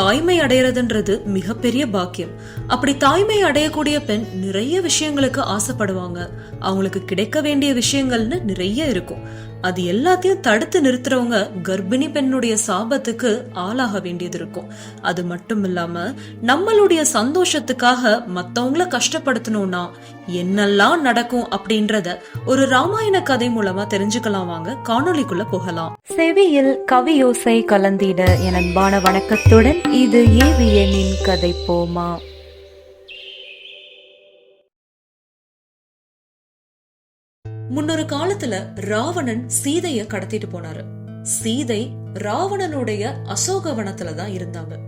தாய்மை அடையறதுன்றது மிகப்பெரிய பாக்கியம். அப்படி தாய்மை அடையக்கூடிய பெண் நிறைய விஷயங்களுக்கு ஆசைப்படுவாங்க. அவங்களுக்கு கிடைக்க வேண்டிய விஷயங்கள்னு நிறைய இருக்கும். அது எல்லாத்தையும் தடுத்து நிறுத்துறவங்க கர்ப்பிணி பெண்ணுடைய சாபத்துக்கு ஆளாக வேண்டியது இருக்கும். அது மட்டும் இல்லாம நம்மளுடைய சந்தோஷத்துக்காக மத்தவங்கள கஷ்டப்படுத்தணும்னா என்னெல்லாம் நடக்கும் அப்படின்றத ஒரு ராமாயண கதை மூலமா தெரிஞ்சுக்கலாம் வாங்க. காணொளிக்குள்ள போகலாம். செவியில் கவியோசை கலந்திட என் அன்பான வணக்கத்துடன் இது ஏவியனின் கதை போமா. முன்னொரு காலத்துல ராவணன் சீதைய கடத்திட்டு போனாரு. சீதை ராவணனுடைய அசோகவனத்துல தான் இருந்தாங்க.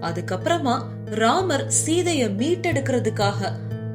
அதுக்கப்புறமா ராமர் சீதைய மீட்டெடுக்கிறதுக்காக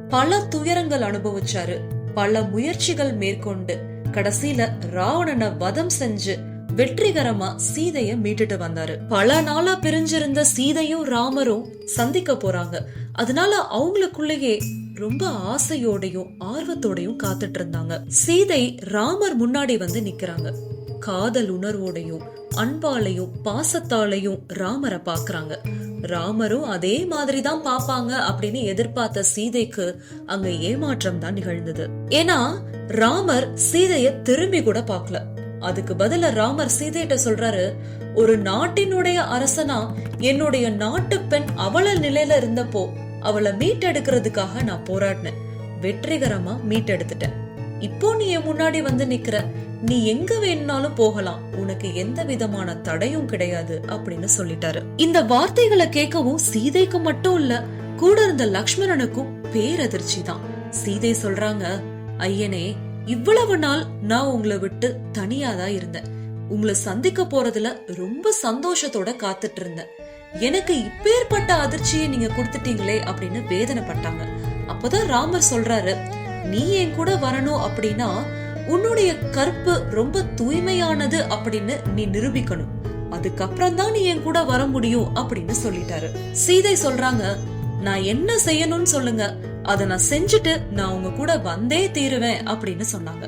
பல துயரங்கள் அனுபவிச்சாரு. பல முயற்சிகள் மேற்கொண்டு கடைசியில ராவணனை வதம் செஞ்சு வெற்றிகரமா சீதைய மீட்டுட்டு வந்தாரு. பல நாளா பிரிஞ்சிருந்த சீதையும் ராமரும் சந்திக்க போறாங்க. அதனால அவங்களுக்குள்ளேயே ரொம்ப ஆசையோடையும் ஆர்வத்தோடையும் காத்துட்டு இருந்தாங்க. சீதை ராமர் முன்னாடி வந்து நிக்கிறாங்க. காதல் உணர்வோடையும் அன்பாலையும் பாசத்தாலையும் ராமரை பாக்குறாங்க. ராமரும் அதே மாதிரி தான் பாப்பாங்க அப்படின்னு எதிர்பார்த்த சீதைக்கு அங்க ஏமாற்றம் தான் நிகழ்ந்தது. ஏன்னா ராமர் சீதைய திரும்பி கூட பார்க்கல அதுக்கு பதிலா ராமர் சீதையிட்ட சொல்றாரு ஒரு நாட்டினுடைய அரசனா என்னுடைய நாட்டு பெண் அவள நிலையில இருந்தப்போ அவளை மீட்டெடுக்கிறதுக்காக நான் போராடினேன். வெற்றிகரமா மீட்டெடுத்துட்டேன். இப்போ நீ என் முன்னாடி வந்து நிக்கிற. நீ எங்க வேணும்னாலும் போகலாம். உனக்கு எந்த விதமான தடையும் கிடையாது அப்படின்னு சொல்லிட்டாரு. இந்த வார்த்தைகளை கேட்கவும் சீதைக்கு மட்டும் இல்ல கூட இருந்த லக்ஷ்மணனுக்கும் பேரதிர்ச்சி தான். சீதை சொல்றாங்க ஐயனே இவ்வளவு நாள் நான் உங்களை விட்டு தனியா தான் இருந்தேன். உங்களை சந்திக்க போறதுல ரொம்ப சந்தோஷத்தோட காத்துட்டு இருந்தேன். எனக்கு இப்பேற்பட்ட அதிர்ச்சியை நீங்க கொடுத்துட்டீங்களே அப்படின்னு வேதனைப்பட்டாங்க. அப்பதான் ராமர் சொல்றாரு நீ என் கூட வரணும் அப்படின்னா உன்னுடைய கற்பு ரொம்ப தூய்மையானது அப்படின்னு நீ நிரூபிக்கணும். அதுக்கப்புறம் தான் நீ என் கூட வர முடியும் அப்படின்னு சொல்லிட்டாரு. சீதை சொல்றாங்க நான் என்ன செய்யணும்னு சொல்லுங்க. அதை நான் செஞ்சுட்டு நான் உங்க கூட வந்தே தீருவேன் அப்படின்னு சொன்னாங்க.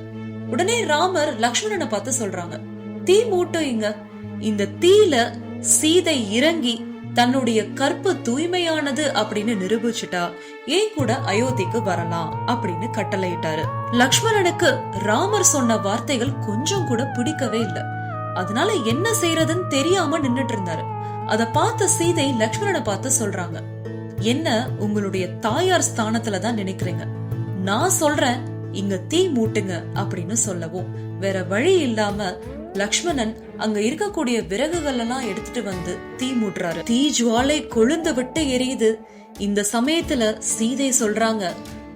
உடனே ராமர் லக்ஷ்மணனை பார்த்து சொல்றாங்க தீ மூட்டும் இங்க. இந்த தீல சீதை இறங்கி தன்னுடைய கற்பு தூய்மையானது அப்படின்னு நிரூபிச்சுட்டா ஏன் கூட அயோத்திக்கு வரலாம்? அப்படின்னு கட்டளையிட்டாரு. லக்ஷ்மணனுக்கு ராமர் சொன்ன வார்த்தைகள் கொஞ்சம் கூட பிடிக்கவே இல்ல. அதனால என்ன செய்யறதுன்னு தெரியாம நின்னுட்டு இருந்தாரு. அத பார்த்த சீதை லக்ஷ்மணனை பார்த்து சொல்றாங்க என்ன உங்களுடைய தாயார் ஸ்தானத்துல தான் நினைக்கிறீங்க? நான் சொல்றேன் இங்க தீ மூட்டுங்க அப்படின்னு சொல்லவும். வேற வழி இல்லாம லக்ஷ்மணன் அங்க இருக்கக்கூடிய விறகுகள் எல்லாம் எடுத்துட்டு வந்து தீ மூட்டுறாரு. தீ ஜுவாலை கொழுந்து விட்டு எரியுது. இந்த சமயத்துல சீதை சொல்றாங்க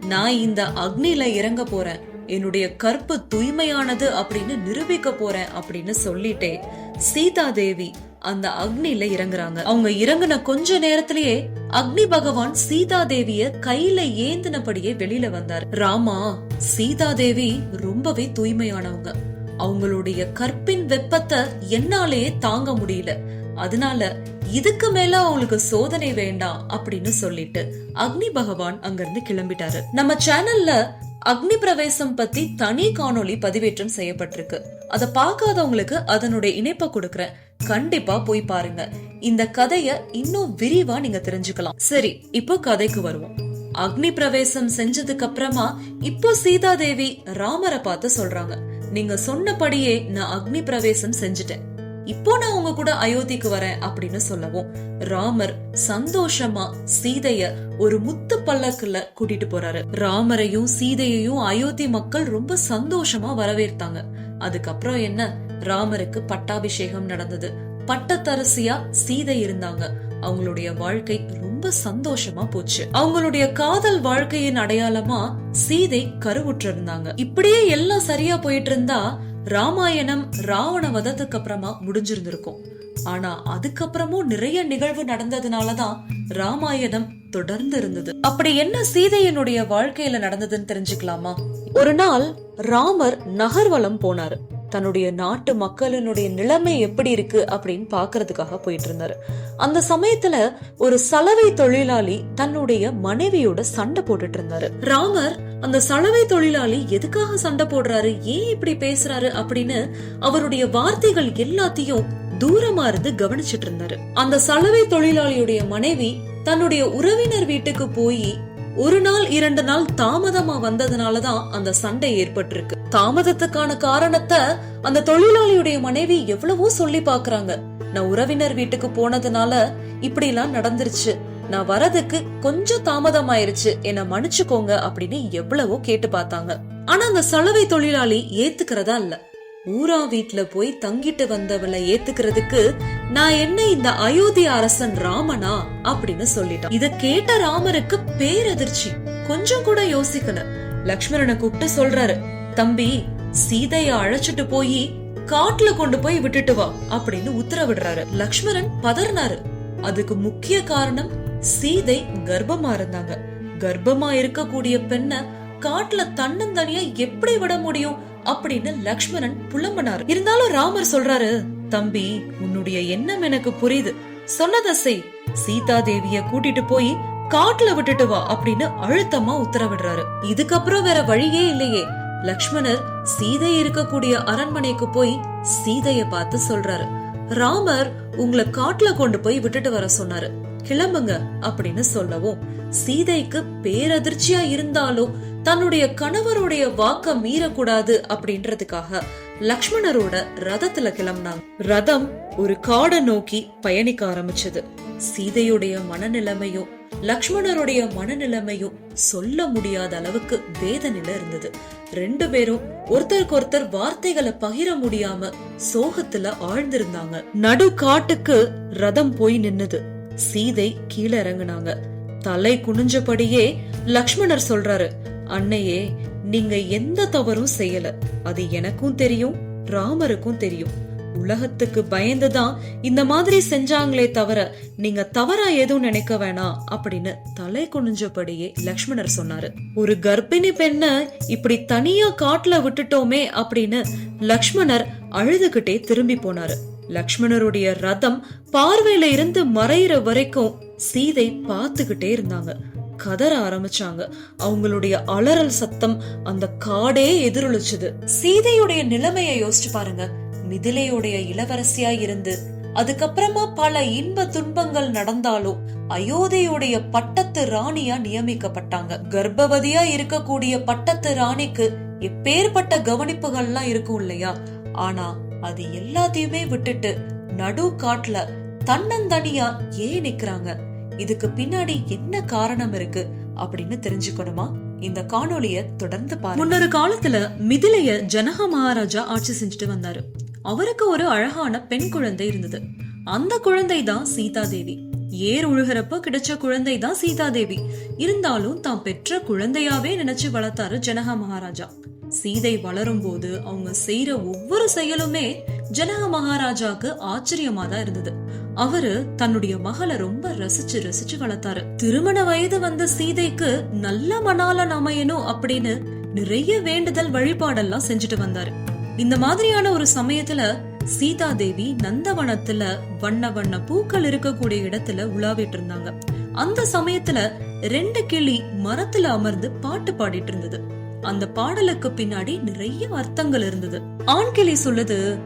நான் இந்த அக்னில இறங்க போறேன். என்னுடைய கற்பு தூய்மையானது அப்படின்னு நிரூபிக்க போறேன் அப்படின்னு சொல்லிட்டே சீதா தேவி அந்த அக்னில இறங்குறாங்க. அவங்க இறங்குன கொஞ்ச நேரத்திலேயே அக்னி பகவான் சீதா தேவிய கையில ஏந்தினபடியே வெளியில வந்தார். ராமா சீதா தேவி ரொம்பவே தூய்மையானவங்க. அவங்களுடைய கற்பின் வெப்பத்தை என்னாலேயே தாங்க முடியல. அதனால இதுக்கு மேல அவங்களுக்கு சோதனை வேண்டாம் அப்படின்னு சொல்லிட்டு அக்னி பகவான் அங்கிருந்து கிளம்பிட்டாரு. நம்ம சேனல்ல அக்னி பிரவேசம் பத்தி தனி காணொளி பதிவேற்றம் செய்யப்பட்டிருக்கு. அதை பார்க்காதவங்களுக்கு அதனுடைய இணைப்பை கொடுக்கறேன். கண்டிப்பா போய் பாருங்க. இந்த கதைய இன்னும் விரிவா நீங்க தெரிஞ்சுக்கலாம். சரி இப்போ கதைக்கு வருவோம். அக்னி பிரவேசம் செஞ்சதுக்கு அப்புறமா இப்போ சீதா தேவி ராமரை பார்த்து சொல்றாங்க. நீங்க சொன்னபடியே நான் அக்னி பிரவேசம் செஞ்சுட்டேன். இப்போ நான் உங்க கூட அயோத்திக்கு வரேன் அப்படின்னு சொல்லவும் ராமர் சந்தோஷமா சீதைய ஒரு முத்து பல்லக்குல கூட்டிட்டு போறாரு. ராமரையும் சீதையையும் அயோத்தி மக்கள் ரொம்ப சந்தோஷமா வரவேற்றாங்க. அதுக்கப்புறம் என்ன? ராமருக்கு பட்டாபிஷேகம் நடந்தது. பட்டத்தரசியா சீதை இருந்தாங்க. அவங்களுடைய வாழ்க்கை ரொம்ப சந்தோஷமா போச்சு. அவங்களுடைய காதல் வாழ்க்கையின் அடையாளமா சீதை கருவுற்று இருந்தாங்க இப்படியே எல்லாம் சரியா போயிட்டு இருந்தா ராமாயணம் ராவண வதத்துக்கு அப்புறமா முடிஞ்சிருந்திருக்கும். ஆனா அதுக்கப்புறமும் நிறைய நிகழ்வு நடந்ததுனாலதான் ராமாயணம் தொடர்ந்து இருந்தது அப்படி என்ன சீதையனுடைய வாழ்க்கையில நடந்ததுன்னு தெரிஞ்சுக்கலாமா? ஒரு நாள் ராமர் நகர்வலம் போனாரு. தன்னுடைய நாட்டு மக்களினுடைய நிலைமை எப்படி இருக்கு அப்படின்னு பாக்குறதுக்காக போயிட்டு இருந்தாரு அந்த சமயத்துல ஒரு சலவை தொழிலாளி தன்னுடைய மனைவியோட சண்டை போட்டுட்டு இருந்தாரு ராமர் அந்த சலவை தொழிலாளி எதுக்காக சண்டை போடுறாரு? ஏன் இப்படி பேசுறாரு அப்படின்னு அவருடைய வார்த்தைகள் எல்லாத்தையும் தூரமா இருந்து கவனிச்சிட்டு இருந்தாரு அந்த சலவை தொழிலாளியுடைய மனைவி தன்னுடைய உறவினர் வீட்டுக்கு போய் ஒரு நாள் இரண்டு நாள் தாமதமா வந்ததுனாலதான் அந்த சண்டை ஏற்பட்டிருக்கு. தாமதத்துக்கான காரணத்தை அந்த தொழிலாளியுடைய மனைவி எவ்வளவோ சொல்லி பாக்குறாங்க நான் உறவினர் வீட்டுக்கு போனதுனால இப்படி எல்லாம் நடந்துருச்சு. நான் வரதுக்கு கொஞ்சம் தாமதம் ஆயிருச்சு என்ன மன்னிச்சுக்கோங்க அப்படின்னு எவ்வளவோ கேட்டு பார்த்தாங்க. ஆனா அந்த சலவை தொழிலாளி ஏத்துக்கிறதா இல்ல. ஊரா வீட்ல போய் தங்கிட்டு வந்தவளை ஏத்துக்கிறதுக்கு நான் என்ன இந்த அயோத்தி அரசன் ராமனா அப்படின்னு சொல்லிட்டான். இத கேட்ட ராமருக்கு பேரதிர்ச்சி. கொஞ்சம் கூட யோசிக்கல. லக்ஷ்மணனை கூப்பிட்டு சொல்றாரு தம்பி சீதைய அழைச்சிட்டு போய் காட்டுல கொண்டு போய் விட்டுட்டு வா அப்படின்னு உத்தரவிடுறாரு. லக்ஷ்மணன் பதறினாரு. அதுக்கு முக்கிய காரணம் சீதை கர்ப்பமா இருந்தாங்க. கர்ப்பமா இருக்கக்கூடிய பெண்ண காட்டுல தன்னந்தனியா எப்படி விட முடியும் அப்படின்னு லக்ஷ்மணன் புலம்பினார். இருந்தாலும் ராமர் சொல்றாரு தம்பி உன்னுடைய எண்ணம் எனக்கு புரியுது. சொன்னதை செய். சீதா தேவிய கூட்டிட்டு போய் காட்டுல விட்டுட்டு வா அப்படின்னு அழுத்தமா உத்தரவிடுறாரு. இதுக்கப்புறம் வேற வழியே இல்லையே. லக்ஷ்மணர் சீதை இருக்கக்கூடிய அரண்மனைக்கு போய் சீதைய பார்த்து சொல்றாரு. ராமர் உங்களை காட்டுல கொண்டு போய் விட்டுட்டு வர சொன்னாரு. கிளம்புங்க அப்படின்னு சொல்லவும் சீதைக்கு பேரதிர்ச்சியா இருந்தாலும் தன்னுடைய கணவருடைய வாக்க மீறக்கூடாது அப்படின்றதுக்காக லக்ஷ்மணரோட ரதத்துல கிளம்பினாங்க. ரதம் ஒரு காடை நோக்கி பயணிக்க ஆரம்பிச்சது. சீதையுடைய மனநிலைமையும் லக்ஷ்மணருடைய மனநிலைமையும் சொல்ல முடியாத அளவுக்கு வேதனையில இருந்தது. ரெண்டு பேரும் ஒருத்தருக்கு ஒருத்தர் வார்த்தைகளை பகிர முடியாம சோகத்துல ஆழ்ந்திருந்தாங்க. நடு காட்டுக்கு ரதம் போய் நின்னுது. சீதை கீழே இறங்குனாங்க. தலை குனிஞ்சபடியே லக்ஷ்மணர் சொல்றாரு அன்னையே நீங்க எந்த தவறும் செய்யல. அது எனக்கும் தெரியும் ராமருக்கும் தெரியும். உலகத்துக்கு பயந்துதான் இந்த மாதிரி செஞ்சாங்களே தவிர நீங்க தவறா எதுவும் நினைக்க வேணாம் அப்படின்னு தலை குனிஞ்சபடியே லக்ஷ்மணர் சொன்னாரு. ஒரு கர்ப்பிணி பெண்ண இப்படி தனியா காட்டுல விட்டுட்டோமே அப்படின்னு லக்ஷ்மணர் அழுதுகிட்டே திரும்பி போனாரு. லக்ஷ்மணருடைய ரதம் பார்வையில இருந்து மறையிற வரைக்கும் சீதை பார்த்துகிட்டே இருந்தாங்க. கதற ஆரம்பிச்சாங்க. அவங்களுடைய அலறல் சத்தம் அந்த காடே எதிரொலிச்சது. சீதையுடைய நிலைமையை யோசிச்சு பாருங்க. மிதிலையுடைய இளவரசியா இருந்து அதுக்கப்புறமா பல இன்ப துன்பங்கள் நடந்தாலும் அயோத்தியுடைய பட்டத்து ராணியா நியமிக்கப்பட்டாங்க. கர்ப்பவதியா இருக்கக்கூடிய பட்டத்து ராணிக்கு எப்பேற்பட்ட கவனிப்புகள்லாம் இருக்கும் இல்லையா? ஆனா அது எல்லாத்தையுமே விட்டுட்டு நடு காட்டுல தன்னந்தனியா ஏன் நிக்கிறாங்க? இதுக்கு பின்னாடி என்ன காரணம் இருக்கு அப்படின்னு தெரிஞ்சுக்கணுமா? இந்த காணொளிய தொடர்ந்து பாருங்க. முன்னொரு காலத்துல மிதிலைய ஜனக மகாராஜா ஆட்சி செஞ்சுட்டு வந்தாரு. அவருக்கு ஒரு அழகான பெண் குழந்தை இருந்தது. அந்த குழந்தை தான் சீதா தேவி ஏர் உழுகிறப்ப கிடைச்ச குழந்தை தான் சீதா தேவி இருந்தாலும் தான் பெற்ற குழந்தையாவே நினைச்சு வளர்த்தாரு ஜனக மகாராஜா. சீதை வளரும் போது அவங்க செய்யற ஒவ்வொரு செயலுமே ஜனக மகாராஜாக்கு ஆச்சரியமா தான் இருந்தது. அவரு தன்னுடைய மகளை ரொம்ப ரசிச்சு ரசிச்சு வளர்த்தாரு. திருமண வயது வந்த சீதைக்கு நல்ல மணாலன் அமையணும் அப்படின்னு நிறைய வேண்டுதல் வழிபாடெல்லாம் செஞ்சுட்டு வந்தாரு. இந்த மாதிரியான ஒரு சமயத்துல சீதா தேவி நந்தவனத்துல வண்ண வண்ண பூக்கள் இருக்கக்கூடிய இடத்துல உலாவிட்டு இருந்தாங்க. அந்த சமயத்துல ரெண்டு கிளி மரத்துல அமர்ந்து பாட்டு பாடிட்டு இருந்தது. அந்த பாடலுக்கு பின்னாடி நிறைய அர்த்தங்கள் இருந்தது. ஆண் கிளி சொல்லுது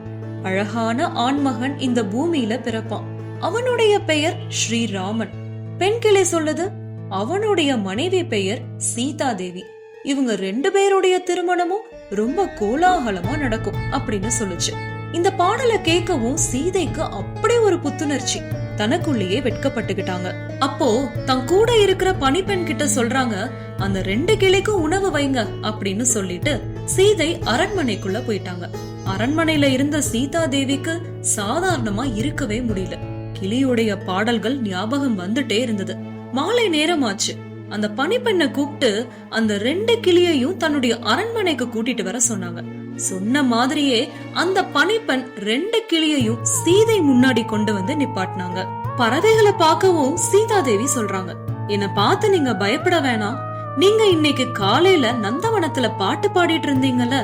அழகான ஆண்மகன் இந்த பூமியில பிறப்பான். அவனுடைய பெயர் ஸ்ரீராமன். பெண் கிளி சொல்லுது அவனுடைய மனைவி பெயர் சீதா தேவி இவங்க ரெண்டு பேருடைய திருமணமும் ரொம்ப கோலாகலமா நடக்கும் அப்படின்னு சொல்லுச்சு. இந்த பாடலை கேட்கவும் சீதைக்கு அப்படி ஒரு புத்துணர்ச்சி. தனக்குள்ளேயே வெட்கப்பட்டுக்கிட்டாங்க. அப்போ தன் கூட இருக்கிற பணிப்பெண் கிட்ட சொல்றாங்க அந்த ரெண்டு கிளிக்கும் உணவு வைங்க அப்படின்னு சொல்லிட்டு சீதை அரண்மனைக்குள்ள போயிட்டாங்க. அரண்மனையில இருந்த சீதா தேவிக்கு சாதாரணமா இருக்கவே முடியல. கிளியுடைய பாடல்கள் ஞாபகம் வந்துட்டே இருந்தது. மாலை நேரமாச்சு. அந்த பனிப்பெண்ணை கூப்பிட்டு அந்த ரெண்டு கிளியையும் தன்னுடைய அரண்மனைக்கு கூட்டிட்டு வர சொன்னாங்க. சொன்ன மாதிரியே அந்த பணிப்பெண் ரெண்டு கிளியையும் சீதை முன்னாடி கொண்டு வந்து நிப்பாட்டினாங்க. பறவைகளை பார்க்கவும் சீதா தேவி சொல்றாங்க என்ன பார்த்து நீங்க பயப்பட வேணாம். நீங்க இன்னைக்கு காலையில நந்தவனத்துல பாட்டு பாடிட்டு இருந்தீங்கல்ல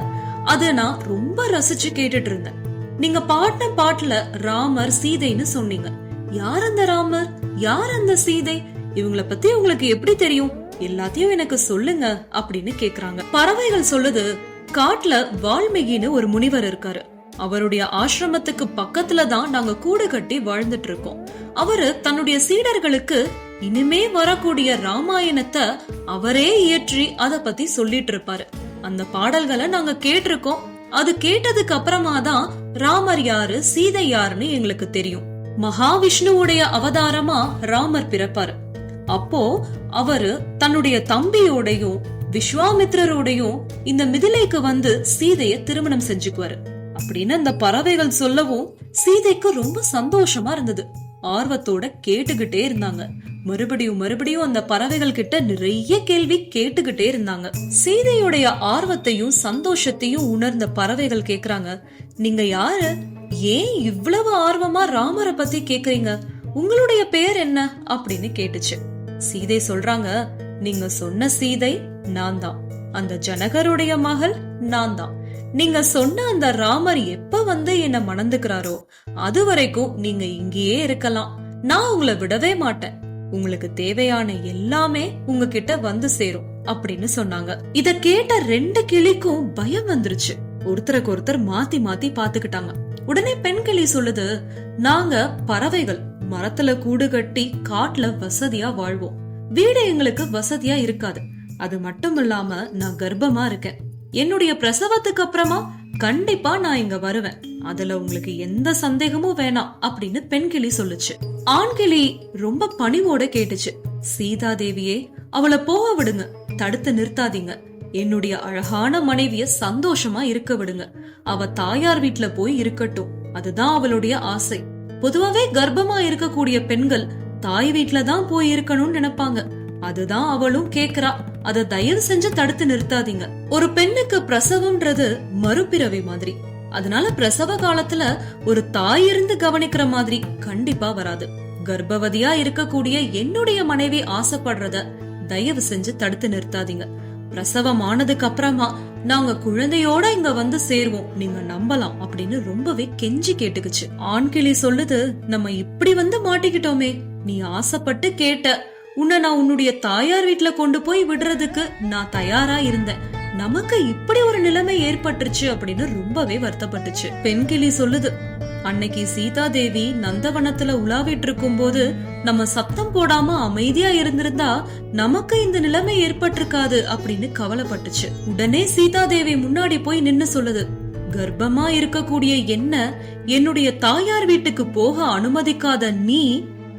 அத நான் ரொம்ப ரசிச்சு கேட்டுட்டு இருந்தேன். நீங்க பாடின பாட்டுல ராமர் சீதைன்னு சொன்னீங்க. யார் அந்த ராமர்? யார் அந்த சீதை? இவங்கள பத்தி உங்களுக்கு எப்படி தெரியும்? எல்லாத்தையும் எனக்கு சொல்லுங்க அப்படின்னு கேக்குறாங்க. பறவைகள் சொல்லுது காட்டுல வால்மீகின்னு ஒரு முனிவர் இருக்காரு. அவருடைய ஆசிரமத்துக்கு பக்கத்துல தான் நாங்க கூடு கட்டி வாழ்ந்துட்டு இருக்கோம். அவரு தன்னுடைய சீடர்களுக்கு இனிமே வரக்கூடிய ராமாயணத்தை அவரே இயற்றி அத பத்தி சொல்லிட்டு இருப்பாரு. அந்த பாடல்களை நாங்க கேட்டிருக்கோம். அது கேட்டதுக்கு அப்புறமா தான் ராமர் யாரு சீதை யாருன்னு எங்களுக்கு தெரியும். மகாவிஷ்ணுவுடைய அவதாரமா ராமர் பிறப்பாரு. அப்போ அவரு தன்னுடைய தம்பியோடையும் விஸ்வாமித்ரரோடையும் இந்த மிதிலைக்கு வந்து சீதைய திருமணம் செஞ்சுக்குவாரு. அப்படின்னு அந்த பறவைகள் சொல்லவும் சீதைக்கு ரொம்ப சந்தோஷமா இருந்தது. ஆர்வத்தோட கேட்டுக்கிட்டே இருந்தாங்க. மறுபடியும் மறுபடியும் அந்த பறவைகள் கிட்ட நிறைய கேள்வி கேட்டுக்கிட்டே இருந்தாங்க. சீதையுடைய ஆர்வத்தையும் சந்தோஷத்தையும் உணர்ந்த பறவைகள் கேக்குறாங்க. நீங்க யாரு? ஏன் இவ்வளவு ஆர்வமா ராமரை பத்தி கேக்குறீங்க? உங்களுடைய பேர் என்ன? அப்படின்னு கேட்டுச்சு. சீதை சொல்றாங்க நீங்க சொன்ன சீதை நான் தான் அந்த ஜனகருடைய மகள் நான் தான் நீங்க சொன்ன அந்த ராமர் எப்ப வந்து என்ன மணந்துக்கிறாரோ அது வரைக்கும் நீங்க இங்கேயே இருக்கலாம். நான் உங்களை விடவே மாட்டேன். உங்களுக்கு தேவையான எல்லாமே உங்ககிட்ட வந்து சேரும் அப்படின்னு சொன்னாங்க. இத கேட்ட ரெண்டு கிளிக்கும் பயம் வந்துருச்சு. ஒருத்தருக்கு ஒருத்தர் மாத்தி மாத்தி பாத்துக்கிட்டாங்க உடனே பெண் கிளி சொல்லுது நாங்க பறவைகள். மரத்துல கூடு கட்டி காட்டுல வசதியா வாழ்வோம். வீடு எங்களுக்கு வசதியா இருக்காது. அது மட்டும் இல்லாம நான் கர்ப்பமா இருக்கேன். என்னுடைய பிரசவத்துக்கு அப்புறமா கண்டிப்பா நான் இங்க வருவேன். அதுல உங்களுக்கு எந்த சந்தேகமும் வேணாம் அப்படின்னு பெண் கிளி சொல்லுச்சு. ஆண் கிளி ரொம்ப பணிவோட கேட்டுச்சு. சீதா தேவியே அவளை போக விடுங்க. தடுத்து நிறுத்தாதீங்க. என்னுடைய அழகான மனைவிய சந்தோஷமா இருக்க விடுங்க. அவ தாயார் வீட்டுல போய் இருக்கட்டும். அதுதான் அவளுடைய ஆசை. பொதுவாவே கர்ப்பமா இருக்கக்கூடிய பெண்கள் தாய் வீட்டுல தான் போய் இருக்கணும்னு நினைப்பாங்க. அதுதான் அவளும் கேக்குறா. அத தயவு செஞ்சு தடுத்து நிறுத்தாதீங்க. ஒரு பெண்ணுக்கு பிரசவம்ன்றது மறுபிறவி மாதிரி. அதனால பிரசவ காலத்துல ஒரு தாய் இருந்து கவனிக்கிற மாதிரி கண்டிப்பா வராது. கர்ப்பவதியா இருக்கக்கூடிய என்னுடைய மனைவி ஆசைப்படுறத தயவு செஞ்சு தடுத்து நிறுத்தாதீங்க. பிரசவமானதுக்கு அப்புறமா நாங்க குழந்தையோட இங்க வந்து சேருவோம். நீங்க நம்பலாம் அப்படின்னு ரொம்பவே கெஞ்சி கேட்டுக்குச்சு. ஆண்கிளி சொல்லுது நம்ம இப்படி வந்து மாட்டிக்கிட்டோமே. நீ ஆசைப்பட்டு கேட்ட உன்னை நான் உன்னுடைய தாயார் வீட்டுல கொண்டு போய் விடுறதுக்கு நான் தயாரா இருந்தேன். நமக்கு இப்படி ஒரு நிலைமை ஏற்பட்டுருச்சு அப்படின்னு ரொம்பவே வருத்தப்பட்டுச்சு. பெண்கிளி சொல்லுது அன்னைக்கு சீதா தேவி நந்தவனத்துல உலாவிட்டு இருக்கும் போது நம்ம சத்தம் போடாம அமைதியா இருந்திருந்தா நமக்கு இந்த நிலைமை ஏற்பட்டிருக்காது அப்படின்னு கவலைப்பட்டுச்சு. உடனே சீதா தேவி முன்னாடி போய் நின்னு சொல்லுது கர்ப்பமா இருக்கக்கூடிய என்ன என்னுடைய தாயார் வீட்டுக்கு போக அனுமதிக்காத நீ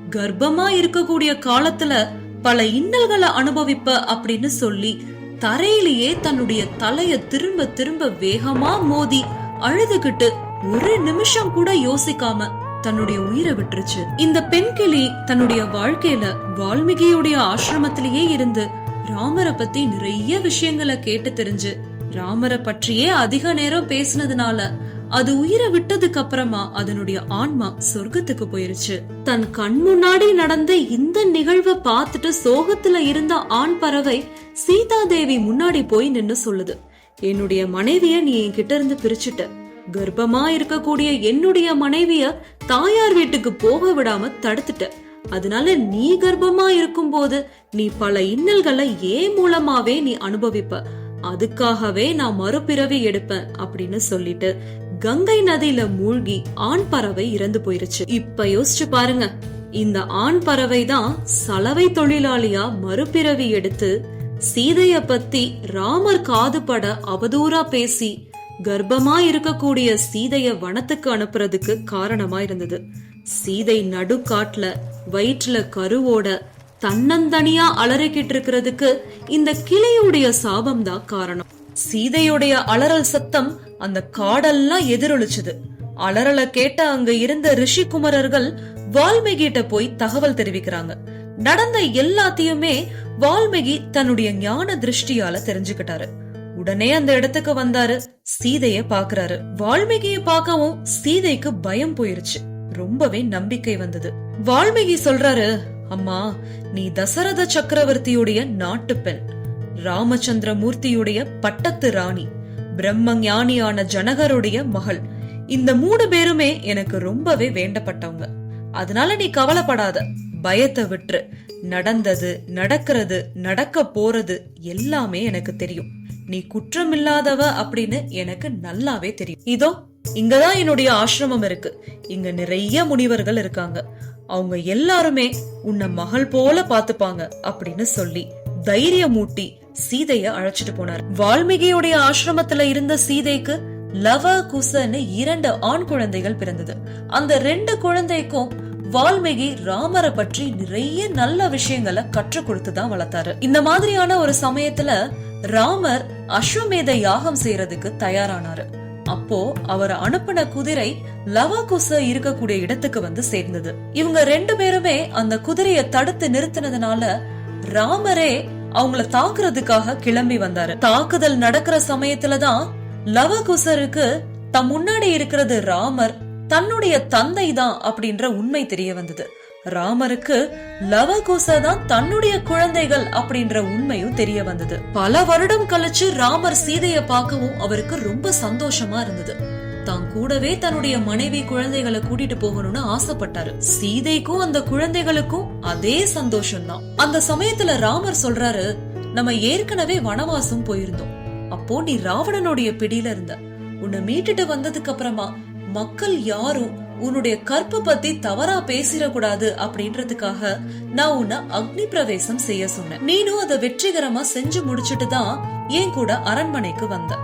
கர்ப்பமா இருக்கக்கூடிய காலத்துல பல இன்னல்களை அனுபவிப்ப அப்படின்னு சொல்லி தரையிலேயே தன்னுடைய தலைய திரும்ப திரும்ப வேகமா மோதி அழுதுகிட்டு ஒரு நிமிஷம் கூட யோசிக்காம தன்னுடைய உயிரை விட்டுருச்சு. இந்த பெண் கிளி தன்னுடைய வாழ்க்கையில வால்மீகியுடைய ஆசிரமத்திலேயே இருந்து ராமரை பத்தி நிறைய விஷயங்களை கேட்டு தெரிஞ்சு ராமரை பற்றியே அதிக நேரம் பேசினதுனால அது உயிரை விட்டதுக்கு அப்புறமா அதனுடைய ஆன்மா சொர்க்கத்துக்கு போயிருச்சு. தன் கண் முன்னாடி நடந்த இந்த நிகழ்வை பார்த்துட்டு சோகத்துல இருந்த ஆண் பறவை சீதா தேவி முன்னாடி போய் நின்னு சொல்லுது. என்னுடைய மனைவிய நீ என்கிட்ட இருந்து பிரிச்சுட்ட. கர்ப்பமா இருக்கக்கூடிய என்னுடைய மனைவிய தாயார் வீட்டுக்கு போக விடாம தடுத்துட்ட. அதனால நீ கர்ப்பமா இருக்கும்போது நீ பல இன்னல்களை ஏன் மூலமாவே நீ அனுபவிப்ப. அதுக்காகவே நான் மறுபிறவி எடுப்பேன் அப்படின்னு சொல்லிட்டு கங்கை நதியில மூழ்கி ஆண் பறவை இறந்து போயிருச்சு. இப்ப யோசிச்சு பாருங்க. இந்த ஆண் பறவை தான் சலவை தொழிலாளியா மறுபிறவி எடுத்து சீதைய பத்தி ராமர் காதுபட அவதூறா பேசி கர்ப்பமா இருக்கக்கூடிய சீதைய வனத்துக்கு அனுப்புறதுக்கு காரணமா இருந்தது சீதை நடுக்காட்டுல வயிற்றுல கருவோட தன்னந்தனியா அலறிக்கிட்டு இருக்கிறதுக்கு இந்த கிளியுடைய சாபம் தான் காரணம். சீதையுடைய அலறல் சத்தம் அந்த காடெல்லாம் எதிரொலிச்சுது. அலறலை கேட்ட அங்க இருந்த ரிஷிகுமரர்கள் வால்மீகிட்ட போய் தகவல் தெரிவிக்கிறாங்க. நடந்த எல்லாத்தையுமே வால்மீகி தன்னுடைய ஞான திருஷ்டியால தெரிஞ்சுக்கிட்டாரு. உடனே அந்த இடத்துக்கு வந்தாரு. சீதைய பாக்குறாரு வால்மீகிய பார்க்கவும் சீதைக்கு பயம் போயிருச்சு. ரொம்பவே நம்பிக்கை வந்தது. வால்மீகி சொல்றாரு அம்மா நீ தசரத சக்கரவர்த்தியுடைய நாட்டு பெண். ராமச்சந்திர மூர்த்தியுடைய பட்டத்து ராணி. பிரம்ம ஞானியான ஜனகருடைய மகள். இந்த மூணு பேருமே எனக்கு ரொம்பவே வேண்டப்பட்டவங்க. அதனால நீ கவலைப்படாத. பயத்தை விட்டுரு. நடந்தது நடக்கிறது நடக்க போறது எல்லாமே எனக்கு தெரியும். நீ குற்றமில்லாதவ அப்படின்னு எனக்கு நல்லாவே தெரியும். இதோ இங்கதான் என்னுடைய ஆசிரமம் இருக்கு. இங்க நிறைய முனிவர்கள் இருக்காங்க. அவங்க எல்லாருமே உன்னை மகள் போல பாத்துப்பாங்க அப்படின்னு சொல்லி தைரியமூட்டி சீதைய அழைச்சிட்டு போனார். வால்மீகியுடைய ஆசிரமத்துல இருந்த சீதைக்கு லவ குசன்னு இரண்டு ஆண் குழந்தைகள் பிறந்தது. அந்த ரெண்டு குழந்தைக்கும் வால்மீகி ராமரை பற்றி நிறைய நல்ல விஷயங்களை கற்றுக் கொடுத்து தான் வளர்த்தாரு. இந்த மாதிரியான ஒரு சமயத்துல ராமர் அஸ்வமேத யாகம் செய்யறதுக்கு தயாரானாரு. அப்போ அவர் அனுப்பின குதிரை லவகுச இருக்கக்கூடிய இடத்துக்கு வந்து சேர்ந்தது. இவங்க ரெண்டு பேருமே அந்த குதிரையை தடுத்து நிறுத்தினதுனால ராமரே அவங்கள தாக்குறதுக்காக கிளம்பி வந்தாரு. தாக்குதல் நடக்கிற சமயத்துலதான் லவகுசருக்கு தம் முன்னாடி இருக்கிறது ராமர் தன்னுடைய தந்தை தான் அப்படின்ற உண்மை தெரிய வந்தது. ராமருக்கு லவகுச தான் தன்னுடைய குழந்தைகள் அப்படின்ற உண்மையும் தெரிய வந்தது. பல வருடம் கழிச்சு ராமர் சீதைய பார்க்கவும் அவருக்கு ரொம்ப சந்தோஷமா இருந்தது. தான் கூடவே தன்னுடைய மனைவி குழந்தைகளை கூட்டிட்டு போகணும்னு ஆசைப்பட்டாரு. சீதைக்கும் அந்த குழந்தைகளுக்கும் அதே சந்தோஷம்தான். அந்த சமயத்துல ராமர் சொல்றாரு நம்ம ஏற்கனவே வனவாசம் போயிருந்தோம். அப்போ நீ ராவணனுடைய பிடியில இருந்த. உன்னை மீட்டுட்டு வந்ததுக்கு அப்புறமா மக்கள் யாரும் உன்னுடைய கற்ப பத்தி தவறா பேசிடக்கூடாது அப்படின்றதுக்காக நான் உன்னை அக்னி பிரவேசம் செய்ய சொன்னேன். நீனும் அதை வெற்றிகரமா செஞ்சு முடிச்சிட்டு தான் என் கூட அரண்மனைக்கு வந்த.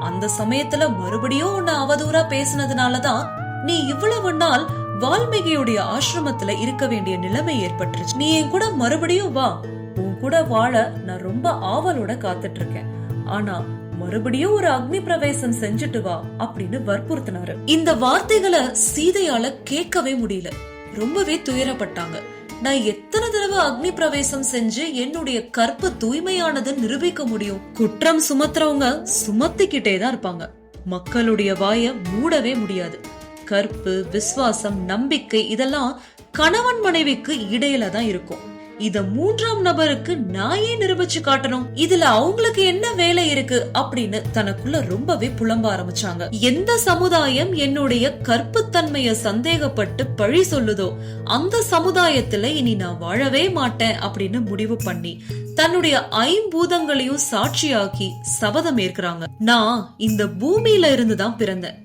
அந்த சமயத்துல மறுபடியும் உன்னை அவதூறா பேசினதுனாலதான் நீ இவ்வளவு நாள் வால்மீகியுடைய ஆசிரமத்துல இருக்க வேண்டிய நிலைமை ஏற்பட்டுருச்சு. நீ என் கூட மறுபடியும் வா. உன் கூட வாழ நான் ரொம்ப ஆவலோட காத்துட்டு இருக்கேன். ஆனா மறுபடியும் ஒரு அக்னி பிரவேசம் செஞ்சுட்டு வா அப்படின்னு வற்புறுத்தினாரு. இந்த வார்த்தைகளை சீதையால கேட்கவே முடியல. ரொம்பவே துயரப்பட்டாங்க. நான் எத்தனை தடவை அக்னி பிரவேசம் செஞ்சு என்னுடைய கற்பு தூய்மையானதை நிரூபிக்க முடியும்? குற்றம் சுமத்துறவங்க சுமத்திக்கிட்டே தான் இருப்பாங்க. மக்களுடைய வாய மூடவே முடியாது. கற்பு விசுவாசம் நம்பிக்கை இதெல்லாம் கணவன் மனைவிக்கு இடையில தான் இருக்கும். இத மூன்றாம் நபருக்கு நான் ஏன் நிரூபிச்சு காட்டணும். இதுல அவங்களுக்கு என்ன வேலை இருக்கு அப்படின்னு தனக்குள்ள ரொம்பவே புலம்ப ஆரம்பிச்சாங்க. எந்த சமுதாயம் என்னுடைய கற்புத்தன்மைய சந்தேகப்பட்டு பழி சொல்லுதோ அந்த சமுதாயத்துல இனி நான் வாழவே மாட்டேன் அப்படின்னு முடிவு பண்ணி தன்னுடைய ஐம்பூதங்களையும் சாட்சியாக்கி சபதம் ஏற்கிறாங்க. நான் இந்த பூமியில இருந்துதான் பிறந்தேன்.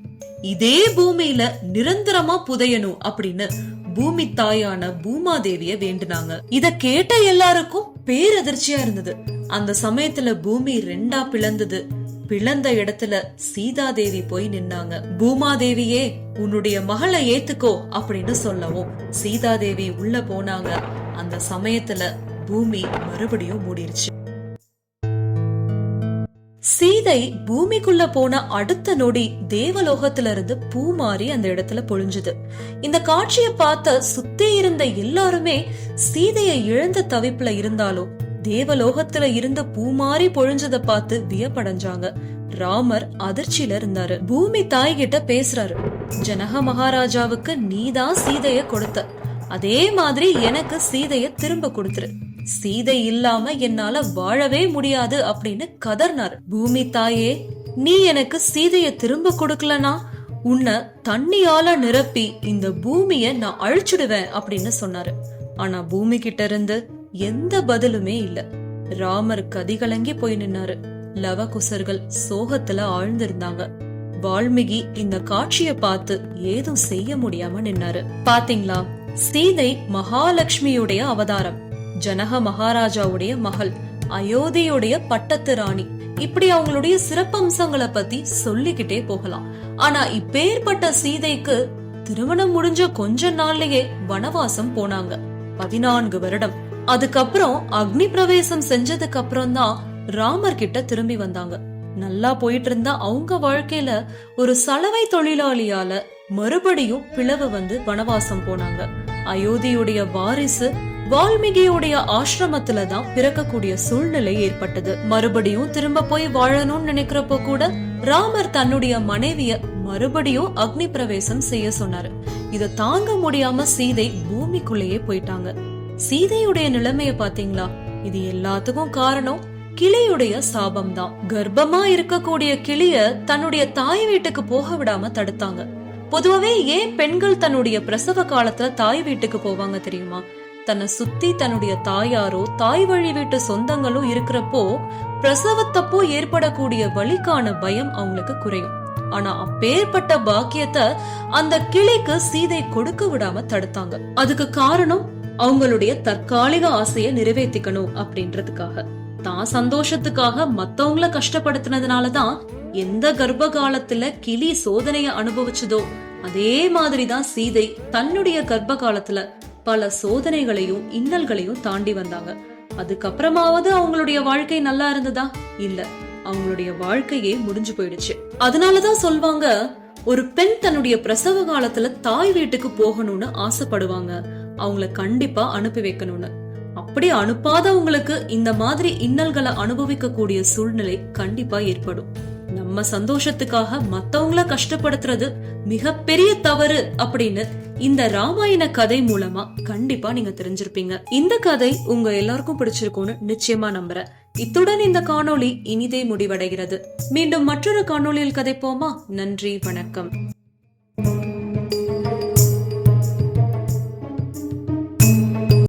இதே பூமியில நிரந்தரமா புதையணும் அப்படின்னு பூமி தாயான பூமாதேவிய வேண்டுனாங்க. இத கேட்ட எல்லாருக்கும் பேரதிர்ச்சியா இருந்தது. அந்த சமயத்துல பூமி ரெண்டா பிளந்தது. பிளந்த இடத்துல சீதாதேவி போய் நின்னாங்க. பூமாதேவியே உன்னுடைய மகளை ஏத்துக்கோ அப்படின்னு சொல்லவும் சீதாதேவி உள்ள போனாங்க. அந்த சமயத்துல பூமி மறுபடியும் மூடிருச்சு. சீதை பூமிக்குள்ள போன அடுத்த நொடி தேவலோகத்துல இருந்து பூ மாறி அந்த இடத்துல பொழிஞ்சுது. இந்த காட்சியை பார்த்த சுத்தி இருந்த எல்லாருமே சீதைய இழந்த தவிப்புல இருந்தாலும் தேவலோகத்துல இருந்த பூ மாறி பொழிஞ்சத பார்த்து வியப்படைஞ்சாங்க. ராமர் அதிர்ச்சியில இருந்தாரு. பூமி தாய் கிட்ட பேசுறாரு. ஜனக மகாராஜாவுக்கு நீதான் சீதைய கொடுத்த. அதே மாதிரி எனக்கு சீதைய திரும்ப கொடுத்துரு. சீதை இல்லாம என்னால வாழவே முடியாது அப்படின்னு கதர்னாரு. பூமி தாயே நீ எனக்கு சீதைய திரும்ப கொடுக்கலனா? உன்னை தண்ணியால நிரப்பி இந்த பூமிய நான் அழிச்சிடுவேன் அப்படின்னு சொன்னாரு. ஆனா பூமி கிட்ட இருந்து எந்த பதிலுமே இல்ல. ராமர் கதிகலங்கி போய் நின்னாரு. லவகுசர்கள் சோகத்துல ஆழ்ந்திருந்தாங்க. வால்மீகி இந்த காட்சிய பார்த்து ஏதும் செய்ய முடியாம நின்னாரு. பாத்தீங்களா? சீதை மகாலட்சுமியுடைய அவதாரம். ஜனக மகாராஜாவுடைய மகள் அயோத்தியுடைய பட்டத்து ராணி இப்படி அவங்களுடைய சிறப்பம்சங்களை பத்தி சொல்லிக்கிட்டே போகலாம். ஆனா இப்பேற்பட்ட சீதைக்கு திருமணம் முடிஞ்ச கொஞ்ச நாள்லயே வனவாசம் போனாங்க. பதினான்கு வருடம். அதுக்கப்புறம் அக்னி பிரவேசம் செஞ்சதுக்கு அப்புறம் தான் ராமர் கிட்ட திரும்பி வந்தாங்க. நல்லா போயிட்டு இருந்தா அவங்க வாழ்க்கையில ஒரு சலவை தொழிலாளியால மறுபடியும் பிளவு வந்து வனவாசம் போனாங்க. அயோத்தியுடைய வாரிசு வால்மீகியுடைய ஆசிரமத்துல தான் பிறக்கக்கூடிய சூழ்நிலை ஏற்பட்டது. மறுபடியும் திரும்ப போய் வாழணும்னு நினைக்கிறப்போ கூட ராமர் தன்னுடைய மனைவிய மறுபடியும் அக்னி பிரவேசம் செய்ய சொன்னாரு. இதை தாங்க முடியாம சீதை பூமிக்குள்ளேயே போயிட்டாங்க. சீதையுடைய நிலைமைய பாத்தீங்களா? இது எல்லாத்துக்கும் காரணம் கிளியுடைய சாபம் தான் கர்ப்பமா இருக்கக்கூடிய கிளிய தன்னுடைய தாய் வீட்டுக்கு போக விடாம தடுத்தாங்க. பொதுவாவே ஏன் பெண்கள் தன்னுடைய பிரசவ காலத்துல தாய் வீட்டுக்கு போவாங்க தெரியுமா? தன்னை சுத்தி தன்னுடைய தாயாரோ தாய் வழி வீட்டு சொந்தங்களும் இருக்கிறப்போ பிரசவத்தப்போ ஏற்படக்கூடிய வழிக்கான பயம் அவங்களுக்கு குறையும். ஆனா அப்பேற்பட்ட பாக்கியத்தை அந்த கிளிக்கு சீதை கொடுக்க விடாம தடுத்தாங்க. அதுக்கு காரணம் அவங்களுடைய தற்காலிக ஆசைய நிறைவேற்றிக்கணும் அப்படின்றதுக்காக. தான் சந்தோஷத்துக்காக மத்தவங்கள கஷ்டப்படுத்தினதுனாலதான் எந்த கர்ப்ப காலத்துல கிளி சோதனைய அனுபவிச்சதோ அதே மாதிரிதான் சீதை தன்னுடைய கர்ப்ப காலத்துல பல சோதனைகளையும் இன்னல்களையும் தாண்டி வந்தாங்க. அதுக்கப்புறமாவது அவங்களுடைய வாழ்க்கை நல்லா இருந்ததா? இல்ல. அவங்களுடைய வாழ்க்கையே முடிஞ்சு போயிடுச்சு. அதனாலதான் சொல்வாங்க ஒரு பெண் தன்னுடைய பிரசவ காலத்துல தாய் வீட்டுக்கு போகணும்னு ஆசைப்படுவாங்க. அவங்கள கண்டிப்பா அனுப்பி வைக்கணும்னு. அப்படி அனுப்பாதவங்களுக்கு இந்த மாதிரி இன்னல்களை அனுபவிக்க கூடிய சூழ்நிலை கண்டிப்பா ஏற்படும். நம்ம சந்தோஷத்துக்காக மத்தவங்கள கஷ்டப்படுத்துறது மிகப்பெரிய தவறு அப்படின்னு இந்த ராமாயண கதை மூலமா கண்டிப்பா நீங்க தெரிஞ்சிருப்பீங்க. இந்த கதை உங்க எல்லாருக்கும் பிடிச்சிருக்கும்னு நிச்சயமா நம்புறேன். இத்துடன் இந்த காணொளி இனிதே முடிவடைகிறது. மீண்டும் மற்றொரு காணொளியில் கதைப்போமா? நன்றி வணக்கம்.